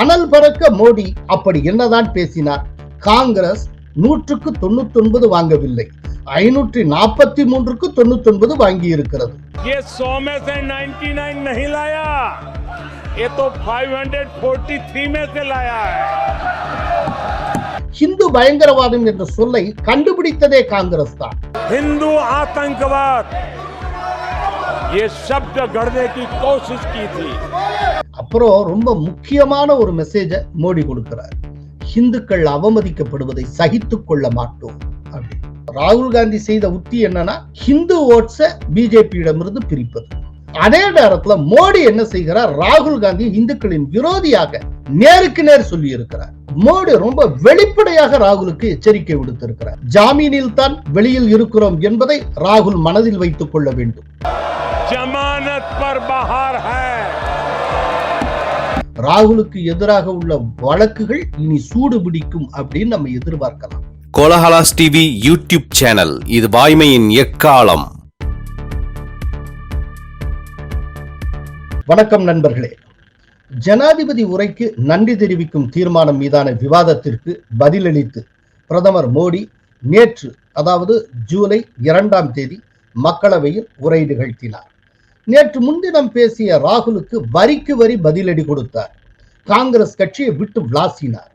அனல் பறக்க மோடி அப்படி என்னதான் பேசினார் காங்கிரஸ் நூற்றுக்கு தொண்ணூத்தி ஒன்பது வாங்கவில்லை ஐநூற்றி நாற்பத்தி மூன்றுக்கு தொண்ணூத்தி ஒன்பது வாங்கி இருக்கிறது ये 100 में से 99 नहीं लाया ये तो 543 में से लाया है ஹிந்து பயங்கரவாதம் என்ற சொல்லை கண்டுபிடித்ததே காங்கிரஸ் தான் हिंदू आतंकवाद ये शब्द गढ़ने की कोशिश की थी அப்புறம் ரொம்ப முக்கியமான ஒரு மெசேஜை மோடி கொடுக்கிறார். ஹிந்துக்கள் அவமதிக்கப்படுவதை சகித்து கொள்ள மாட்டோம். அப்படின்னு. ராகுல் காந்தி செய்த உத்தி என்னன்னா ஹிந்து ஓட்ஸை பிஜேபியிடமிருந்து பிரிப்பது. அதே நேரத்துல மோடி என்ன செய்கிறார்? ராகுல் காந்தி இந்துக்களின் விரோதியாக நேருக்கு நேர் சொல்லி இருக்கிறார் மோடி ரொம்ப வெளிப்படையாக ராகுலுக்கு எச்சரிக்கை விடுத்திருக்கிறார். ஜாமீனில் தான் வெளியில் இருக்கிறோம் என்பதை ராகுல் மனதில் வைத்துக் கொள்ள வேண்டும். ஜமானத் பர் பஹார் ஹை. ராகுலுக்கு எதிராக உள்ள வழக்குகள் இனி சூடு பிடிக்கும் அப்படின்னு நம்ம எதிர்பார்க்கலாம். கோலஹலாஸ் டிவி யூடியூப் சேனல் இது வாய்மையின் எக்காலம். வணக்கம் நண்பர்களே. ஜனாதிபதி உரைக்கு நன்றி தெரிவிக்கும் தீர்மானம் மீதான விவாதத்திற்கு பதிலளித்து பிரதமர் மோடி நேற்று அதாவது ஜூலை இரண்டாம் தேதி மக்களவையில் உரை நிகழ்த்தினார் நேற்று முன்தினம் பேசிய ராகுலுக்கு வரிக்கு வரி பதிலடி கொடுத்தார். காங்கிரஸ் கட்சியை விட்டு விளாசினார்.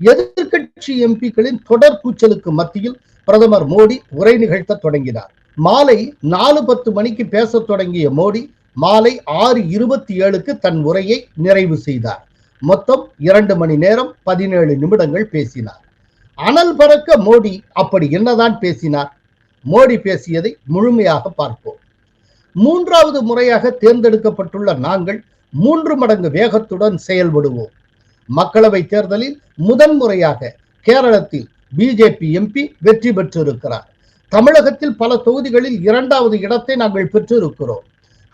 எதிர்க்கட்சி எம்பிக்களின் தொடர் கூச்சலுக்கு மத்தியில் பிரதமர் மோடி உரை நிகழ்த்த தொடங்கினார். மாலை நாலு பத்து மணிக்கு பேசத் தொடங்கிய மோடி மாலை ஆறு இருபத்தி ஏழுக்கு தன் உரையை நிறைவு செய்தார். மொத்தம் இரண்டு மணி நேரம் பதினேழு நிமிடங்கள் பேசினார். அனல் பறக்க மோடி அப்படி என்னதான் பேசினார்? மோடி பேசியதை முழுமையாக பார்ப்போம். மூன்றாவது முறையாக தேர்ந்தெடுக்கப்பட்டுள்ள நாங்கள் மூன்று மடங்கு வேகத்துடன் செயல்படுவோம் மக்களவை தேர்தலில் முதன்முறையாக கேரளத்தில் பிஜேபி எம்பி வெற்றி பெற்றிருக்கிறார் தமிழகத்தில் பல தொகுதிகளில் இரண்டாவது இடத்தை நாங்கள் பெற்றிருக்கிறோம்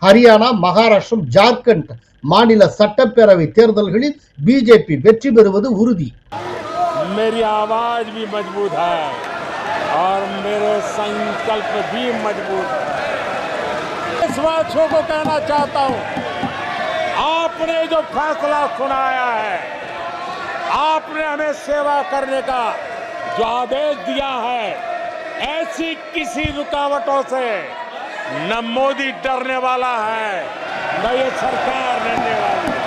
ஹரியானா மகாராஷ்டிரம் ஜார்க்கண்ட் மாநில சட்டப்பேரவை தேர்தல்களில் பிஜேபி வெற்றி பெறுவது உறுதி मेरी आवाज भी मजबूत है और मेरे संकल्प भी मजबूत है देशवासियों को कहना चाहता हूं आपने जो फैसला सुनाया है आपने हमें सेवा करने का जो आदेश दिया है ऐसी किसी रुकावटों से न मोदी डरने वाला है न ये सरकार डरने वाली है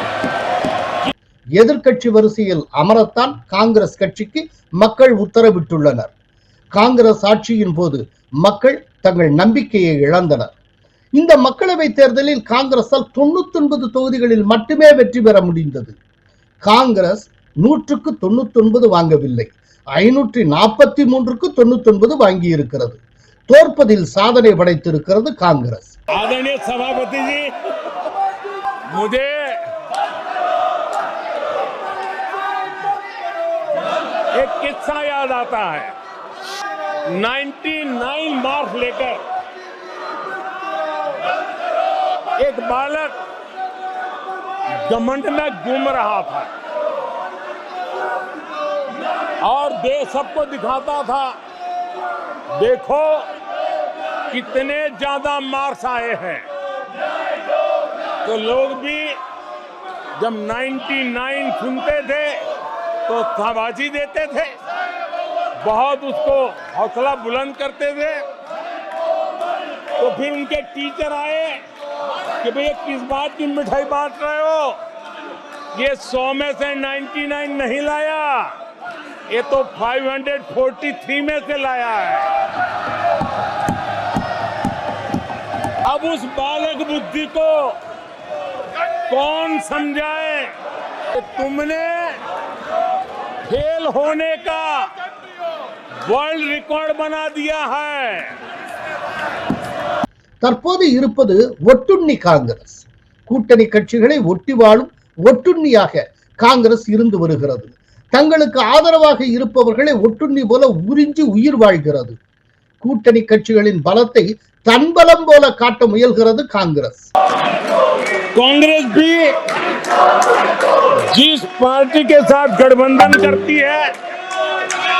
எதிர்க்கட்சி வரிசையில் அமரத்தான் காங்கிரஸ் கட்சிக்கு மக்கள் உத்தரவிட்டுள்ளனர் காங்கிரஸ் ஆட்சியின் போது மக்கள் தங்கள் நம்பிக்கையை இழந்தனர் இந்த மக்களவை தேர்தலில் காங்கிரஸால் தொண்ணூத்தி ஒன்பது தொகுதிகளில் மட்டுமே வெற்றி பெற முடிந்தது காங்கிரஸ் நூற்றுக்கு தொண்ணூத்தி ஒன்பது வாங்கவில்லை ஐநூற்றி நாற்பத்தி மூன்றுக்கு தொண்ணூத்தி ஒன்பது வாங்கி இருக்கிறது தோற்பதில் சாதனை படைத்திருக்கிறது காங்கிரஸ் आदरणीय सभापति जी मुझे एक किस्सा याद आता है 99 मार्क्स लेकर एक बालक घमंड में घूम रहा था और देश सबको दिखाता था, देखो कितने ज़्यादा मार्क्स आए हैं। तो लोग भी जब 99 सुनते थे तो शाबाशी देते थे। बहुत उसको हौसला बुलंद करते थे। तो फिर उनके टीचर आए कि भैया किस बात की मिठाई बांट रहे हो? ये 100 में से 99 नहीं लाया। ये तो 543 में से लाया है। अब उस बालक बुद्धि को कौन समझाए? तुमने फेल होने का वर्ल्ड रिकॉर्ड बना दिया है। தற்போது இருப்பது ஒட்டுண்ணி காங்கிரஸ் கூட்டணி கட்சிகளை ஒட்டி வாழும் ஒட்டுண்ணியாக காங்கிரஸ் இருந்து வருகிறது தங்களுக்கு ஆதரவாக இருப்பவர்களை ஒட்டுண்ணி போல உறிஞ்சி உயிர் வாழ்கிறது கூட்டணி கட்சிகளின் பலத்தை தன் பலம் போல காட்ட முயல்கிறது காங்கிரஸ் कांग्रेस भी जिस पार्टी के साथ गठबंधन करती है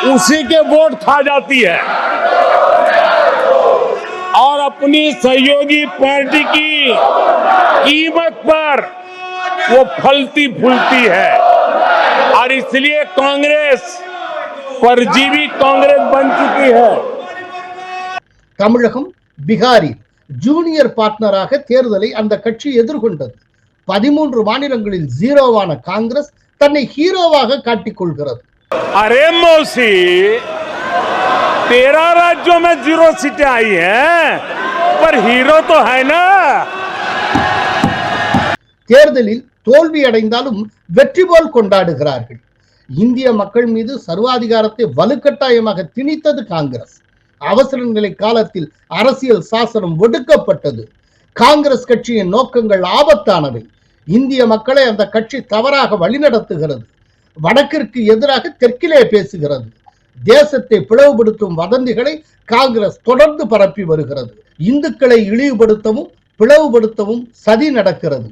उसी के वोट खा जाती है और अपनी सहयोगी पार्टी की कीमत पर वो फलती फूलती है और इसलिए कांग्रेस परजीवी कांग्रेस बन चुकी है தமிழகம் பீகாரில் ஜூனியர் பார்ட்னராக தேர்தலை அந்த கட்சி எதிர்கொண்டது பதிமூன்று மாநிலங்களில் ஜீரோவான காங்கிரஸ் தன்னை ஹீரோவாக காட்டிக் கொள்கிறது अरे मौसी तेरह राज्यों में जीरो सीटें आई हैं पर हीरो तो है ना தேர்தலில் தோல்வி அடைந்தாலும் வெற்றி போல் கொண்டாடுகிறார்கள் இந்திய மக்கள் மீது சர்வாதிகாரத்தை வலுக்கட்டாயமாக திணித்தது காங்கிரஸ் அவசர நிலை காலத்தில் அரசியல் சாசனம் ஒடுக்கப்பட்டது காங்கிரஸ் கட்சியின் நோக்கங்கள் ஆபத்தானவை இந்திய மக்களை அந்த கட்சி தவறாக வழிநடத்துகிறது வடக்கிற்கு எதிராக தெற்கிலே பேசுகிறது தேசத்தை பிளவுபடுத்தும் வதந்திகளை காங்கிரஸ் தொடர்ந்து பரப்பி வருகிறது. இந்துக்களை இழிவுபடுத்தவும் பிளவுபடுத்தவும் சதி நடக்கிறது.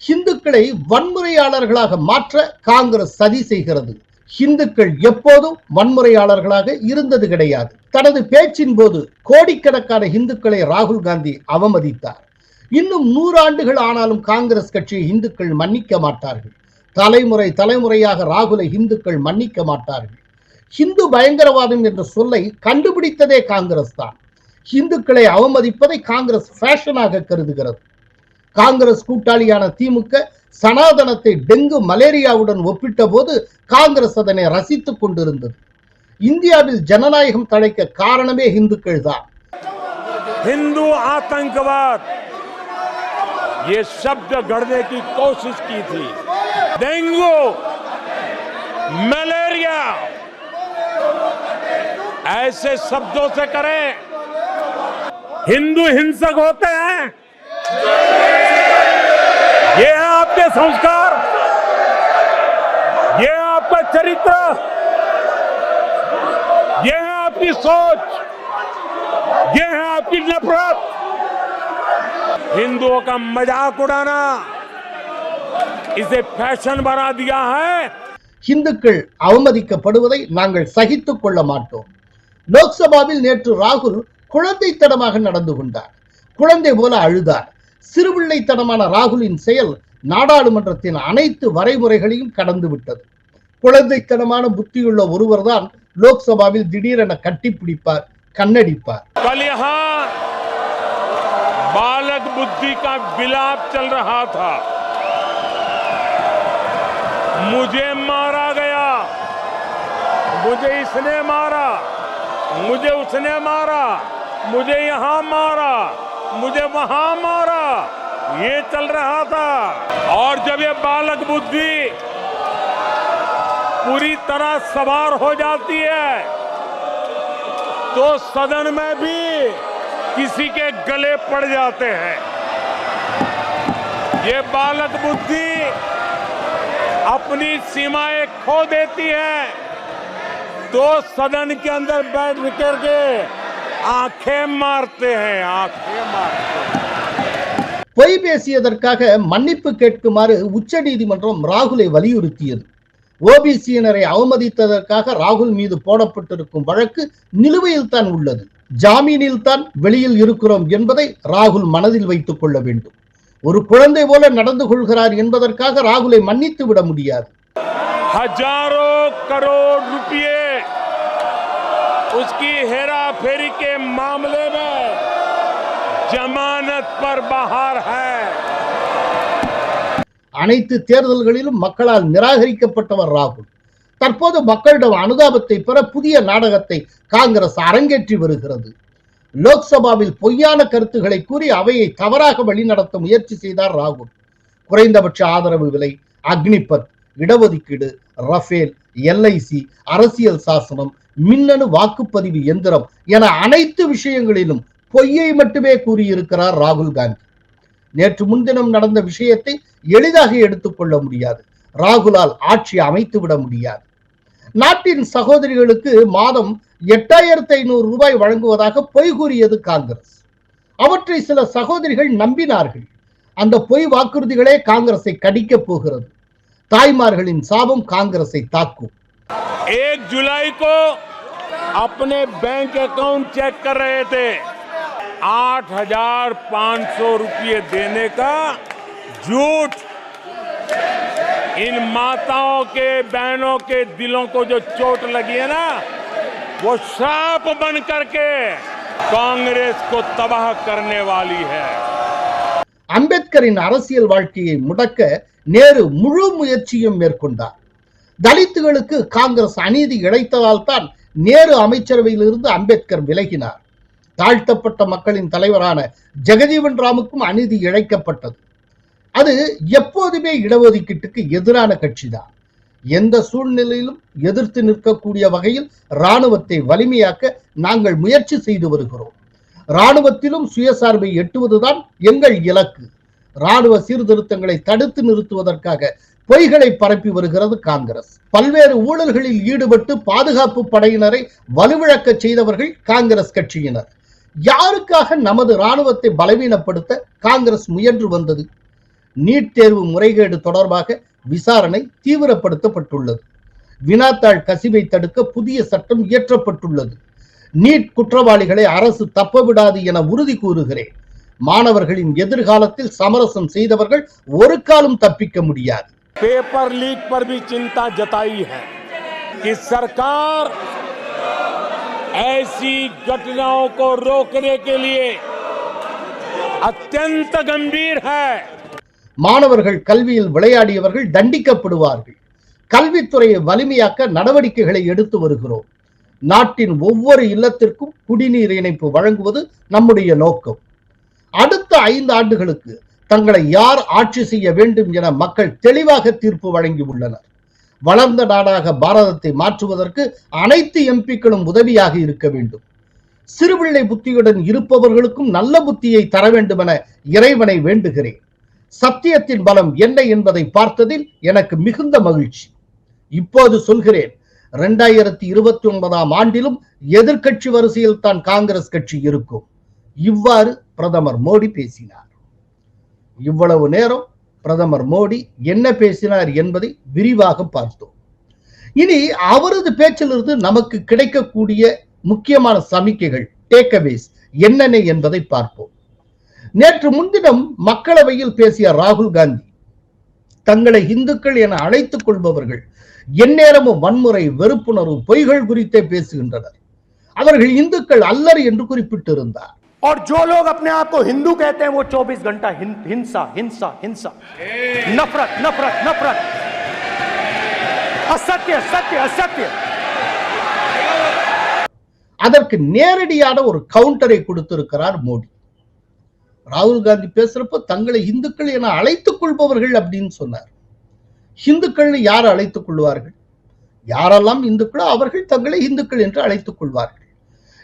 இந்துக்களை வன்முறையாளர்களாக மாற்ற காங்கிரஸ் சதி செய்கிறது. இந்துக்கள் எப்போதும் வன்முறையாளர்களாக இருந்தது கிடையாது. தனது பேச்சின் போது கோடிக்கணக்கான இந்துக்களை ராகுல் காந்தி அவமதித்தார். இன்னும் நூறாண்டுகள் ஆனாலும் காங்கிரஸ் கட்சியை இந்துக்கள் மன்னிக்க மாட்டார்கள். தலைமுறை தலைமுறையாக ராகுலை இந்துக்கள் மன்னிக்க மாட்டார்கள். ஹிந்து பயங்கரவாதம் என்ற சொல்லை கண்டுபிடித்ததே காங்கிரஸ் தான் இந்துக்களை அவமதிப்பதை காங்கிரஸ் ஃபேஷனாக கருதுகிறது காங்கிரஸ் கூட்டாளியான திமுக சனாதனத்தை டெங்கு மலேரியாவுடன் ஒப்பிட்ட போது காங்கிரஸ் அதனை ரசித்துக் கொண்டிருந்தது இந்தியாவில் ஜனநாயகம் தழைக்க காரணமே இந்துக்கள் தான் हिंदू आतंकवाद ये शब्द गढ़ने की कोशिश की थी डेंगू मलेरिया ऐसे शब्दों से करें हिंदू हिंसक होते हैं ये है आपके संस्कार ये है आपका चरित्र ये है आपकी सोच ये है आपकी नफरत हिंदुओं का मजाक उड़ाना इसे फैशन बना दिया है இந்துக்கள் அவமதிக்கப்படுவதை நாங்கள் சகித்துக் கொள்ள மாட்டோம் லோக்சபாவில் நேற்று ராகுல் குழந்தைத்தனமாக நடந்து கொண்டார் குழந்தை போல அழுதார் சிறுபிள்ளைத்தனமான ராகுலின் செயல் நாடாளுமன்றத்தின் அனைத்து வரைமுறைகளையும் கடந்து விட்டது குழந்தைத்தனமான புத்தியுள்ள ஒருவர்தான் லோக்சபாவில் திடீரென கட்டிப்பிடிப்பார் கண்ணடிப்பார் कल यहाँ बालक बुद्धि का विलाप चल रहा था मुझे मारा गया मुझे इसने मारा मुझे उसने मारा, मुझे यहाँ मारा, मुझे वहाँ मारा। ये चल रहा था। और जब ये बालक बुद्धि पूरी तरह सवार हो जाती है तो सदन में भी किसी के गले पड़ जाते हैं। ये बालक बुद्धि अपनी सीमाएँ खो देती है। तो सदन के अंदर बैठ करके आंखें मारते हैं आंखें मारते हैं பொய் பேசியதற்காக மன்னிப்பு கேட்குமாறு உச்சநீதிமன்றம் ராகுலை வலியுறுத்தியது ஓபிசியினரை அவமதித்ததற்காக ராகுல் மீது போடப்பட்டிருக்கும் வழக்கு நிலுவையில் தான் உள்ளது ஜாமீனில் தான் வெளியில் இருக்கிறோம் என்பதை ராகுல் மனதில் வைத்துக் கொள்ள வேண்டும் ஒரு குழந்தை போல நடந்து கொள்கிறார் என்பதற்காக ராகுலை மன்னித்து விட முடியாது हजारों करोड़ रुपए उसकी हेरा फेरी के मामले में जमानत पर बाहर है அனைத்து தேர்தல்களிலும் மக்களால் நிராகரிக்கப்பட்டவர் ராகுல் தற்போது மக்களிடம் அனுதாபத்தை பெற புதிய நாடகத்தை காங்கிரஸ் அரங்கேற்றி வருகிறது லோக்சபாவில் பொய்யான கருத்துக்களை கூறி அவையை தவறாக வழிநடத்த முயற்சி செய்தார் ராகுல் குறைந்தபட்ச ஆதரவு விலை அக்னிபத் இடஒதுக்கீடு ரஃபேல் எல்ஐசி அரசியல் சாசனம் மின்னணு வாக்குப்பதிவு எந்திரம் என அனைத்து விஷயங்களிலும் பொய்யை மட்டுமே கூறியிருக்கிறார் ராகுல் காந்தி. நேற்று முன்தினம் நடந்த விஷயத்தை எளிதாக எடுத்துக்கொள்ள முடியாது. ராகுலால் ஆட்சி அமைத்து விட முடியாது. நாட்டின் சகோதரிகளுக்கு மாதம் எட்டாயிரத்தி ஐநூறு ரூபாய் வழங்குவதாக பொய் கூறியது காங்கிரஸ். அவற்றை சில சகோதரிகள் நம்பினார்கள். அந்த பொய் வாக்குறுதிகளே காங்கிரஸை கடிக்கப் போகிறது. தாய்மார்களின் சாபம் காங்கிரஸை தாக்கும் एक जुलाई को अपने बैंक अकाउंट चेक कर रहे थे आठ हजार पांच सौ रुपये देने का झूठ इन माताओं के बहनों के दिलों को जो चोट लगी है ना वो श्राप बन करके कांग्रेस को तबाह करने वाली है அம்பேத்கரின் அரசியல் வாழ்க்கையை முடக்க நேரு முழு முயற்சியும் மேற்கொண்டார். தலித்துகளுக்கு காங்கிரஸ் அநீதி இழைத்ததால் தான் நேரு அமைச்சரவையிலிருந்து அம்பேத்கர் விலகினார். தாழ்த்தப்பட்ட மக்களின் தலைவரான ஜெகஜீவன் ராமுக்கும் அநீதி இழைக்கப்பட்டது. அது எப்போதுமே இடஒதுக்கீட்டுக்கு எதிரான கட்சிதான். எந்த சூழ்நிலையிலும் எதிர்த்து நிற்கக்கூடிய வகையில் இராணுவத்தை வலிமையாக்க நாங்கள் முயற்சி செய்து வருகிறோம். ராணுவத்திலும் சுயசார்பை எட்டுவதுதான் எங்கள் இலக்கு. ராணுவ சீர்திருத்தங்களை தடுத்து நிறுத்துவதற்காக பொய்களை பரப்பி வருகிறது காங்கிரஸ். பல்வேறு ஊழல்களில் ஈடுபட்டு பாதுகாப்பு படையினரை வலுவிழக்க செய்தவர்கள் காங்கிரஸ் கட்சியினர். யாருக்காக நமது ராணுவத்தை பலவீனப்படுத்த காங்கிரஸ் முயன்று வந்தது? நீட் தேர்வு முறைகேடு தொடர்பாக விசாரணை தீவிரப்படுத்தப்பட்டுள்ளது. வினாத்தாள் கசிவை தடுக்க புதிய சட்டம் இயற்றப்பட்டுள்ளது. நீட் குற்றவாளிகளை அரசு தப்ப விடாது என உறுதி கூறுகிறேன் மாணவர்களின் எதிர்காலத்தில் சமரசம் செய்தவர்கள் ஒரு காலம் தப்பிக்க முடியாது पेपर लीक पर भी चिंता जताई है कि सरकार ऐसी घटनाओं को रोकने के लिए अत्यंत गंभीर है மாணவர்கள் கல்வியில் விளையாடியவர்கள் தண்டிக்கப்படுவார்கள் கல்வித்துறையை வலிமையாக்க நடவடிக்கைகளை எடுத்து வருகிறோம் நாட்டின் ஒவ்வொரு இல்லத்திற்கும் குடிநீர் இணைப்பு வழங்குவது நம்முடைய நோக்கம். அடுத்த ஐந்து ஆண்டுகளுக்கு தங்களை யார் ஆட்சி செய்ய வேண்டும் என மக்கள் தெளிவாக தீர்ப்பு வழங்கி உள்ளனர். வளர்ந்த நாடாக பாரதத்தை மாற்றுவதற்கு அனைத்து எம்பிக்களும் உதவியாக இருக்க வேண்டும். சிறுபிள்ளை புத்தியுடன் இருப்பவர்களுக்கும் நல்ல புத்தியை தர வேண்டும் என இறைவனை வேண்டுகிறேன். சத்தியத்தின் பலம் என்ன என்பதை பார்த்ததில் எனக்கு மிகுந்த மகிழ்ச்சி. இப்போது சொல்கிறேன் இரண்டாயிரத்தி இருபத்தி ஒன்பதாம் ஆண்டிலும் எதிர்க்கட்சி வரிசையில் தான் காங்கிரஸ் கட்சி இருக்கும். இவ்வாறு பிரதமர் மோடி பேசினார். இவ்வளவு நேரம் பிரதமர் மோடி என்ன பேசினார் என்பதை விரிவாக பார்த்தோம். இனி அவரது பேச்சிலிருந்து நமக்கு கிடைக்கக்கூடிய முக்கியமான சமிக்கைகள் டேக்அவேஸ் என்னென்ன என்பதை பார்ப்போம். நேற்று முன்தினம் மக்களவையில் பேசிய ராகுல் காந்தி தங்களை இந்துக்கள் என அழைத்துக் கொள்பவர்கள் எந்நேரமும் வன்முறை வெறுப்புணர்வு பொய்கள் குறித்தே பேசுகின்றனர் அவர்கள் இந்துக்கள் அல்லர் என்று குறிப்பிட்டிருந்தார் और जो लोग अपने आप को हिंदू कहते हैं वो 24 घंटा हिं- हिंसा हिंसा हिंसा नफरत नफरत नफरत असत्य सत्य असत्य அதற்கு நேரடியான ஒரு கவுண்டரை கொடுத்திருக்கிறார் மோடி ராகுல் காந்தி பேசுறப்ப தங்களை இந்துக்கள் என அழைத்துக் கொள்பவர்கள் அப்படின்னு சொன்னார் இந்துக்கள்னு யார் அழைத்துக் கொள்வார்கள்? யாரெல்லாம் இந்துக்களோ அவர்கள் தங்களை இந்துக்கள் என்று அழைத்துக் கொள்வார்கள்.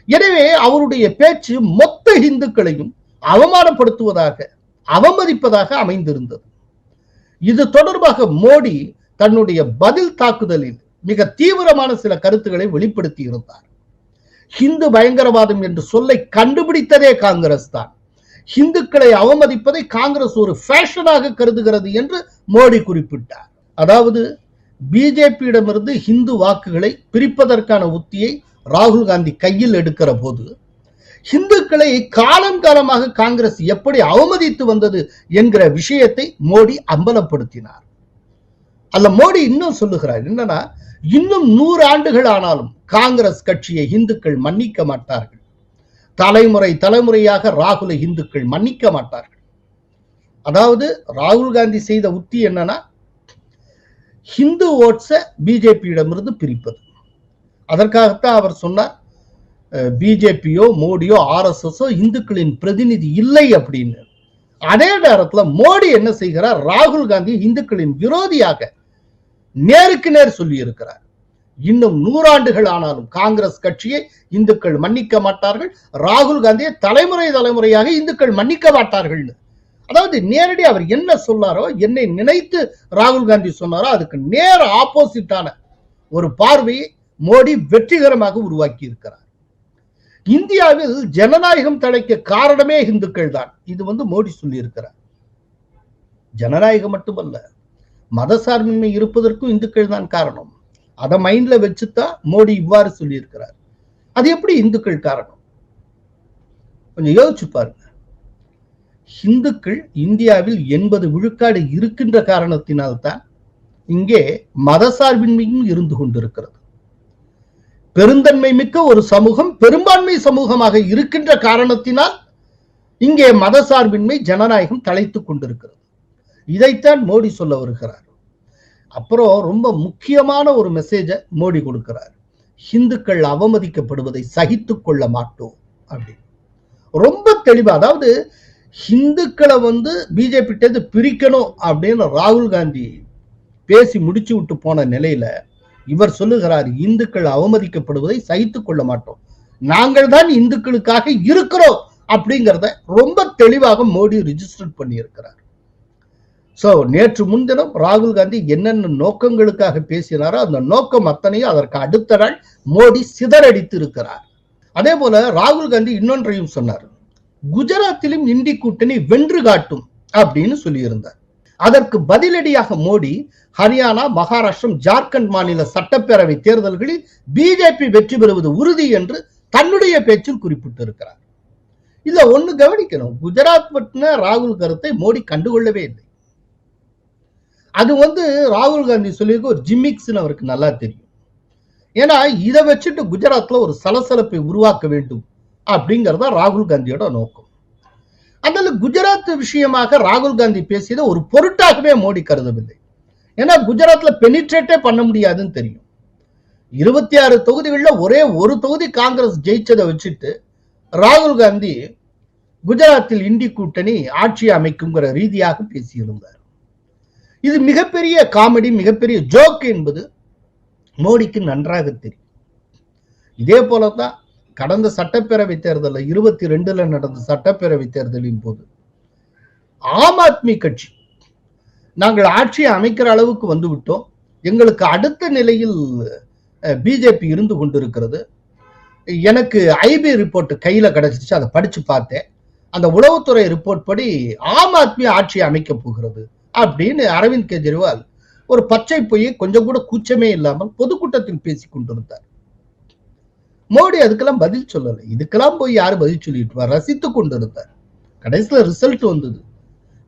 எனவே அவருடைய பேச்சு மொத்த இந்துக்களையும் அவமானப்படுத்துவதாக அவமதிப்பதாக அமைந்திருந்தது. இது தொடர்பாக மோடி தன்னுடைய பதில் தாக்குதலில் மிக தீவிரமான சில கருத்துக்களை வெளிப்படுத்தி இருந்தார். ஹிந்து பயங்கரவாதம் என்று சொல்லை கண்டுபிடித்ததே காங்கிரஸ் தான். ஹிந்துக்களை அவமதிப்பதை காங்கிரஸ் ஒரு ஃபேஷனாக கருதுகிறது என்று மோடி குறிப்பிட்டார். அதாவது பிஜேபியிடமிருந்து ஹிந்து வாக்குகளை பிரிப்பதற்கான உத்தியை ராகுல் காந்தி கையில் எடுக்கிற போது இந்துக்களை காலங்காலமாக காங்கிரஸ் எப்படி அவமதித்து வந்தது என்கிற விஷயத்தை மோடி அம்பலப்படுத்தினார். அல்ல மோடி இன்னும் சொல்லுகிறார் என்னன்னா இன்னும் நூறு ஆண்டுகள் ஆனாலும் காங்கிரஸ் கட்சியை இந்துக்கள் மன்னிக்க மாட்டார்கள். தலைமுறை தலைமுறையாக ராகுலை இந்துக்கள் மன்னிக்க மாட்டார்கள். அதாவது ராகுல் காந்தி செய்த உத்தி என்னன்னா ஹிந்து ஓட்ஸை பிஜேபியிடமிருந்து பிரிப்பது. அதற்காகத்தான் அவர் சொன்னார் பிஜேபியோ மோடியோ ஆர்எஸ்எஸோ இந்துக்களின் பிரதிநிதி இல்லை அப்படின்னு. அதே நேரத்துல மோடி என்ன செய்கிறார்? ராகுல் காந்தி இந்துக்களின் விரோதியாக நேருக்கு நேர் சொல்லி இருக்கிறார் இன்னும் நூறாண்டுகள் ஆனாலும் காங்கிரஸ் கட்சியை இந்துக்கள் மன்னிக்க மாட்டார்கள். ராகுல் காந்தியை தலைமுறை தலைமுறையாக இந்துக்கள் மன்னிக்க மாட்டார்கள்னு. அதாவது நேரடி அவர் என்ன சொன்னாரோ என்னை நினைத்து ராகுல் காந்தி சொன்னாரோ அதுக்கு நேர் ஆப்போசிட்டான ஒரு பார்வையை மோடி வெற்றிகரமாக உருவாக்கி இருக்கிறார். இந்தியாவில் ஜனநாயகம் தடைக்க காரணமே இந்துக்கள் தான். இது வந்து மோடி சொல்லி இருக்கிறார் ஜனநாயகம் மட்டுமல்ல மதசார்பின்மை இருப்பதற்கும் இந்துக்கள் தான் காரணம். அதை மைண்ட்ல வச்சுதான் மோடி இவ்வாறு சொல்லியிருக்கிறார். அது எப்படி இந்துக்கள் காரணம்? கொஞ்சம் யோசிச்சு பாருங்க. ஹிந்துக்கள் இந்தியாவில் எண்பது விழுக்காடு இருக்கின்ற காரணத்தினால்தான் இங்கே மதசார்பின்மையும் இருந்து கொண்டிருக்கிறது. பெருந்தன்மை மிக்க ஒரு சமூகம் பெரும்பான்மை சமூகமாக இருக்கின்ற காரணத்தினால் இங்கே மதசார்பின்மை ஜனநாயகம் தலைத்துக் கொண்டிருக்கிறது. இதைத்தான் மோடி சொல்ல வருகிறார். அப்புறம் ரொம்ப முக்கியமான ஒரு மெசேஜை மோடி கொடுக்கிறார். ஹிந்துக்கள் அவமதிக்கப்படுவதை சகித்துக் கொள்ள மாட்டோம் அப்படின்னு. ரொம்ப தெளிவா அதாவது ஹிந்துக்களை வந்து பிஜேபி பிரிக்கணும் அப்படின்னு ராகுல் காந்தி பேசி முடிச்சு விட்டு போன நிலையில இவர் சொல்லுகிறார் இந்துக்கள் அவமதிக்கப்படுவதை சகித்து கொள்ள மாட்டோம். நாங்கள் தான் இந்துக்களுக்காக இருக்கிறோம் அப்படிங்கிறத ரொம்ப தெளிவாக மோடி ரிஜிஸ்டர் பண்ணியிருக்கிறார். ஸோ நேற்று முன்தினம் ராகுல் காந்தி என்னென்ன நோக்கங்களுக்காக பேசினாரோ அந்த நோக்கம் அத்தனையும் அதற்கு அடுத்த நாள் மோடி சிதறடித்து இருக்கிறார் அதே போல ராகுல் காந்தி இன்னொன்றையும் சொன்னார். குஜராத்திலும் இந்தி கூட்டணி வென்று காட்டும் அப்படின்னு சொல்லியிருந்தார். அதற்கு பதிலடியாக மோடி ஹரியானா மகாராஷ்டிரம் ஜார்க்கண்ட் மாநில சட்டப்பேரவை தேர்தல்களில் பிஜேபி வெற்றி பெறுவது உறுதி என்று தன்னுடைய பேச்சில் குறிப்பிட்டிருக்கிறார். இதுல ஒண்ணு கவனிக்கணும். குஜராத் பற்றின ராகுல் கருத்தை மோடி கண்டுகொள்ளவே இல்லை. அது வந்து ராகுல் காந்தி சொல்லியிருக்க ஒரு ஜிமிக்ஸ்னு அவருக்கு நல்லா தெரியும். ஏன்னா இதை வச்சுட்டு குஜராத்ல ஒரு சலசலப்பை உருவாக்க வேண்டும். அப்படிங்கறத ராகுல் காந்தியோட நோக்கம். அதனால குஜராத் விஷயமாக ராகுல் காந்தி பேசியதை ஒரு பொருட்டாகவே மோடி கருதவில்லை. ஏன்னா குஜராத்ல பெனிட்ரேட்டே பண்ண முடியாதுன்னு தெரியும். இருபத்தி ஆறு தொகுதிகளில் ஒரே ஒரு தொகுதி காங்கிரஸ் ஜெயிச்சதை வச்சுட்டு ராகுல் காந்தி குஜராத்தில் இந்தி கூட்டணி ஆட்சி அமைக்குங்கிற ரீதியாக பேசியிருந்தார். இது மிகப்பெரிய காமெடி மிகப்பெரிய ஜோக் என்பது மோடிக்கு நன்றாக தெரியும். இதே போலதான் கடந்த சட்டப்பேரவை தேர்தலில் இருபத்தி ரெண்டுல நடந்த சட்டப்பேரவை தேர்தலின் போது ஆம் ஆத்மி கட்சி நாங்கள் ஆட்சியை அமைக்கிற அளவுக்கு வந்து விட்டோம். எங்களுக்கு அடுத்த நிலையில் பிஜேபி இருந்து கொண்டிருக்கிறது. எனக்கு ஐபி ரிப்போர்ட் கையில கிடைச்சிச்சு அதை படிச்சு பார்த்தேன். அந்த உளவுத்துறை ரிப்போர்ட் படி ஆம் ஆத்மி ஆட்சியை அமைக்க போகிறது அப்படின்னு அரவிந்த் கெஜ்ரிவால் ஒரு பச்சை பொய்யை கொஞ்சம் கூட கூச்சமே இல்லாமல் பொதுக்கூட்டத்தில் பேசி கொண்டிருந்தார். மோடி அதுக்கெல்லாம் பதில் சொல்லலை. இதுக்கெல்லாம் போய் யாரு பதில் சொல்லிட்டு ரசித்து கொண்டிருந்தார் கடைசியில ரிசல்ட் வந்தது.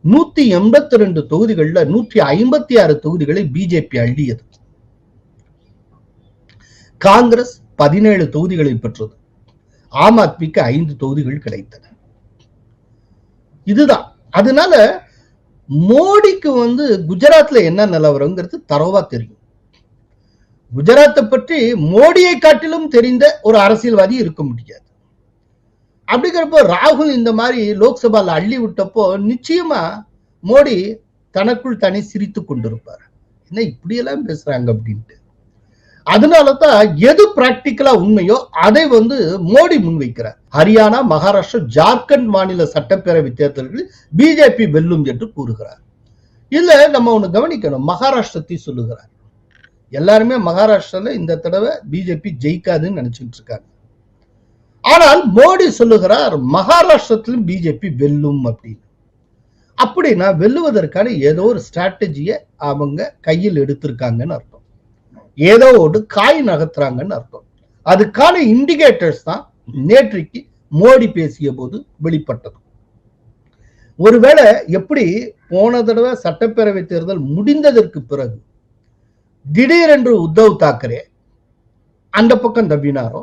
நூத்தி எண்பத்தி ரெண்டு தொகுதிகளில் நூற்றி ஐம்பத்தி ஆறு தொகுதிகளை பிஜேபி அள்ளியது. காங்கிரஸ் பதினேழு தொகுதிகளை பெற்றது. ஆம் ஆத்மிக்கு ஐந்து தொகுதிகள் கிடைத்தன. இதுதான். அதனால மோடிக்கு வந்து குஜராத்ல என்ன நிலவரங்கிறது தரவா தெரியும். குஜராத்தை பற்றி மோடியை காட்டிலும் தெரிந்த ஒரு அரசியல்வாதி இருக்க முடியாது. அப்படிங்கிறப்போ ராகுல் இந்த மாதிரி லோக்சபால அள்ளி விட்டப்போ நிச்சயமா மோடி தனக்குள் தனி சிரித்து கொண்டிருப்பார். என்ன இப்படியெல்லாம் பேசுறாங்க அப்படின்ட்டு. அதனாலதான் எது பிராக்டிக்கலா உண்மையோ அதை வந்து மோடி முன்வைக்கிறார். ஹரியானா மகாராஷ்டிரா ஜார்க்கண்ட் மாநில சட்டப்பேரவை தேர்தல்களில் பிஜேபி வெல்லும் என்று கூறுகிறார். இதுல நம்ம ஒண்ணு கவனிக்கணும். மகாராஷ்டிரத்தை சொல்லுகிறார். எல்லாருமே மகாராஷ்டிரால இந்த தடவை பிஜேபி ஜெயிக்காதுன்னு நினைச்சிட்டு இருக்காங்க. ஆனால் மோடி சொல்லுகிறார் மகாராஷ்டிரத்திலும் பிஜேபி வெல்லும் அப்படின்னு. அப்படின்னா வெல்லுவதற்கான ஏதோ ஒரு ஸ்ட்ராட்டஜியை அவங்க கையில் எடுத்திருக்காங்கன்னு அர்த்தம். ஏதோ ஒரு காய் நகர்த்துறாங்கன்னு அர்த்தம். அதுக்கான இண்டிகேட்டர்ஸ் தான் நேற்றைக்கு மோடி பேசிய போது வெளிப்பட்டது. ஒருவேளை எப்படி போன தடவை சட்டப்பேரவை தேர்தல் முடிந்ததற்கு பிறகு திடீரென்று உத்தவ் தாக்கரே அந்த பக்கம் தப்பினாரோ?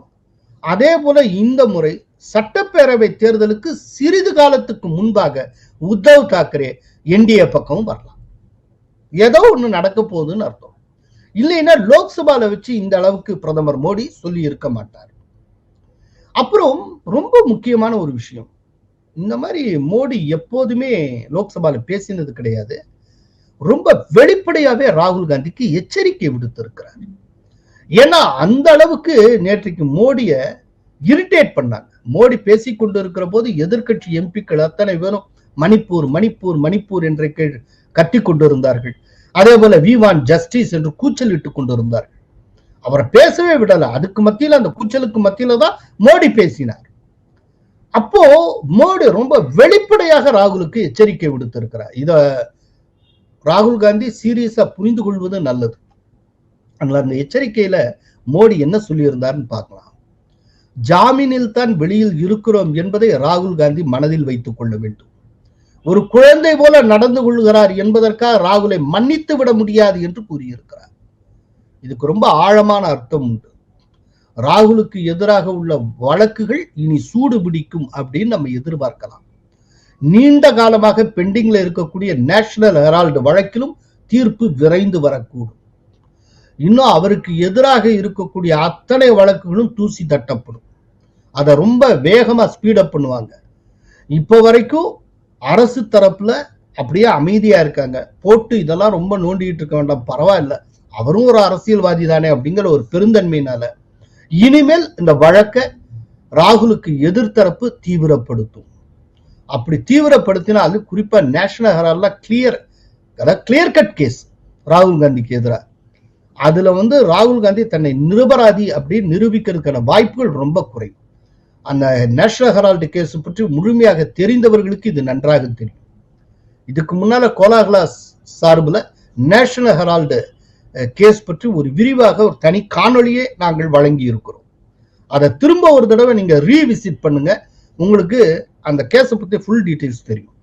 அதே போல இந்த முறை சட்டப்பேரவை தேர்தலுக்கு சிறிது காலத்துக்கு முன்பாக உத்தவ் தாக்கரே என்டிஏ பக்கமும் வரலாம். ஏதோ ஒண்ணு நடக்க போகுதுன்னு அர்த்தம். இல்லைன்னா லோக்சபால வச்சு இந்த அளவுக்கு பிரதமர் மோடி சொல்லி இருக்க மாட்டார். அப்புறம் ரொம்ப முக்கியமான ஒரு விஷயம். இந்த மாதிரி மோடி எப்போதுமே லோக்சபால பேசினது கிடையாது. ரொம்ப வெளிப்படையாவே ராகுல் காந்திக்கு எச்சரிக்கை விடுத்திருக்கிறார். ஏன்னா அந்த அளவுக்கு நேற்றைக்கு மோடிய இரிட்டேட் பண்ணாங்க. மோடி பேசி கொண்டு இருக்கிற போது எதிர்கட்சி எம்பிக்கள் அத்தனை பேரும் மணிப்பூர் மணிப்பூர் மணிப்பூர் என்று கத்தி கொண்டிருந்தார்கள். அதே போல வி வான் ஜஸ்டிஸ் என்று கூச்சல் இட்டுக் கொண்டிருந்தார்கள். அவரை பேசவே விடல. அதுக்கு மத்தியில அந்த கூச்சலுக்கு மத்தியில தான் மோடி பேசினார். அப்போ மோடி ரொம்ப வெளிப்படையாக ராகுலுக்கு எச்சரிக்கை விடுத்திருக்கிறார். இத ராகுல் காந்தி சீரியஸா புரிந்து கொள்வது நல்லது. அதனால அந்த எச்சரிக்கையில மோடி என்ன சொல்லியிருந்தார்னு பார்க்கலாம். ஜாமீனில் தான் வெளியில் இருக்கிறோம் என்பதை ராகுல் காந்தி மனதில் வைத்துக் கொள்ள வேண்டும். ஒரு குழந்தை போல நடந்து கொள்கிறார் என்பதற்காக ராகுலை மன்னித்து விட முடியாது என்று கூறியிருக்கிறார். இதுக்கு ரொம்ப ஆழமான அர்த்தம் உண்டு. ராகுலுக்கு எதிராக உள்ள வழக்குகள் இனி சூடு பிடிக்கும் அப்படின்னு நம்ம எதிர்பார்க்கலாம். நீண்ட காலமாக பெண்டிங்ல இருக்கக்கூடிய நேஷனல் ஹெரால்டு வழக்கிலும் தீர்ப்பு விரைந்து வரக்கூடும். இன்னும் அவருக்கு எதிராக இருக்கக்கூடிய அத்தனை வழக்குகளும் தூசி தட்டப்படும். அதை ரொம்ப வேகமா ஸ்பீடப் பண்ணுவாங்க. இப்போ வரைக்கும் அரசு தரப்புல அப்படியே அமைதியா இருக்காங்க. போட்டு இதெல்லாம் ரொம்ப நோண்டிட்டு இருக்க வேண்டாம் பரவாயில்ல. அவரும் ஒரு அரசியல்வாதி தானே அப்படிங்கிற ஒரு பெருந்தன்மையினால இனிமேல் இந்த வழக்கை ராகுலுக்கு எதிர்த்தரப்பு தீவிரப்படுத்தும். அப்படி தீவிரப்படுத்தினால் குறிப்பா நேஷனல் ஹெரால்ட்ல கிளியர் அதாவது கிளியர் கட் கேஸ் ராகுல் காந்திக்கு எதிராக. அதுல வந்து ராகுல் காந்தி தன்னை நிரபராதி அப்படின்னு நிரூபிக்கிறதுக்கான வாய்ப்புகள் ரொம்ப குறைவு. அந்த நேஷனல் ஹெரால்டு கேஸ் பற்றி முழுமையாக தெரிந்தவர்களுக்கு இது நன்றாக தெரியும். இதுக்கு முன்னால கோலாகலா சார்பில் நேஷனல் ஹெரால்டு கேஸ் பற்றி ஒரு விரிவாக ஒரு தனி காணொளியே நாங்கள் வழங்கி இருக்கிறோம் அதை திரும்ப ஒரு தடவை நீங்க ரீவிசிட் பண்ணுங்க. உங்களுக்கு அந்த கேஸை பத்தி ஃபுல் டீடைல்ஸ் தெரியும்.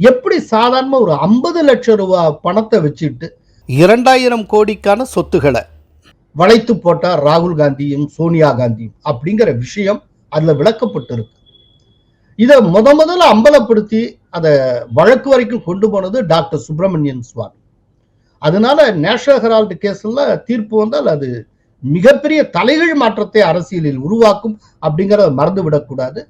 எப்படி சாதாரண ஒரு ஐம்பது லட்சம் ரூபாய் பணத்தை வச்சுட்டு இரண்டாயிரம் கோடிக்கான சொத்துக்களை வளைத்து போட்டார் ராகுல் காந்தியும் சோனியா காந்தியும் அப்படிங்கிற விஷயம் அதுல விளக்கப்பட்டிருக்கு. இதை முத முதல்ல அம்பலப்படுத்தி அதை வழக்கு வரைக்கும் கொண்டு போனது டாக்டர் சுப்பிரமணியன் சுவாமி. அதனால நேஷனல் ஹெரால்டு கேஸ்ல தீர்ப்பு வந்தால் அது மிகப்பெரிய தலைகீழ் மாற்றத்தை அரசியலில் உருவாக்கும் அப்படிங்கிறத மறந்து விடக்கூடாது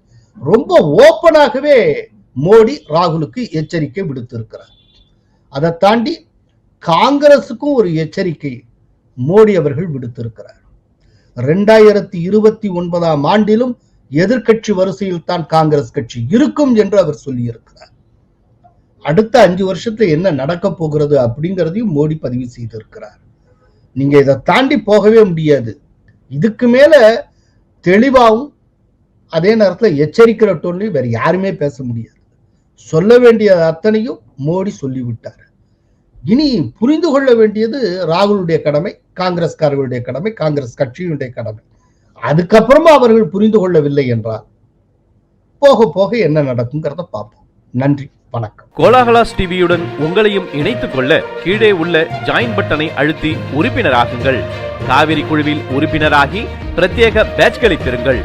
ரொம்ப ஓப்பனாகவே மோடி ராகுலுக்கு எச்சரிக்கை விடுத்திருக்கிறார். அதை தாண்டி காங்கிரசுக்கும் ஒரு எச்சரிக்கை மோடி அவர்கள் விடுத்திருக்கிறார். ரெண்டாயிரத்தி இருபத்தி ஒன்பதாம் ஆண்டிலும் எதிர்கட்சி வரிசையில் தான் காங்கிரஸ் கட்சி இருக்கும் என்று அவர் சொல்லியிருக்கிறார். அடுத்த அஞ்சு வருஷத்துல என்ன நடக்க போகிறது அப்படிங்கிறதையும் மோடி பதிவு செய்திருக்கிறார். நீங்க இதை தாண்டி போகவே முடியாது. இதுக்கு மேல தெளிவாகவும் அதே நேரத்தில் எச்சரிக்கிற டோன்லையும் வேற யாருமே பேச முடியாது. சொல்ல வேண்டிய அத்தனையும் மோடி சொல்லிவிட்டார். இனி புரிந்து கொள்ள வேண்டியது ராகுலுடைய கடமை காங்கிரஸ்காரர்களுடைய கடமை காங்கிரஸ் கட்சியினுடைய கடமை. அதுக்கப்புறமா அவர்கள் புரிந்து கொள்ளவில்லை என்றால் போக போக என்ன நடக்குங்கிறத பார்ப்போம். நன்றி வணக்கம். கோலாகலாஸ் டிவியுடன் உங்களையும் இணைத்துக் கொள்ள கீழே உள்ள ஜாயின் பட்டனை அழுத்தி உறுப்பினராகுங்கள். காவிரி குழுவில் உறுப்பினராகி பிரத்யேக பேட்ச்களை பெறுங்கள்.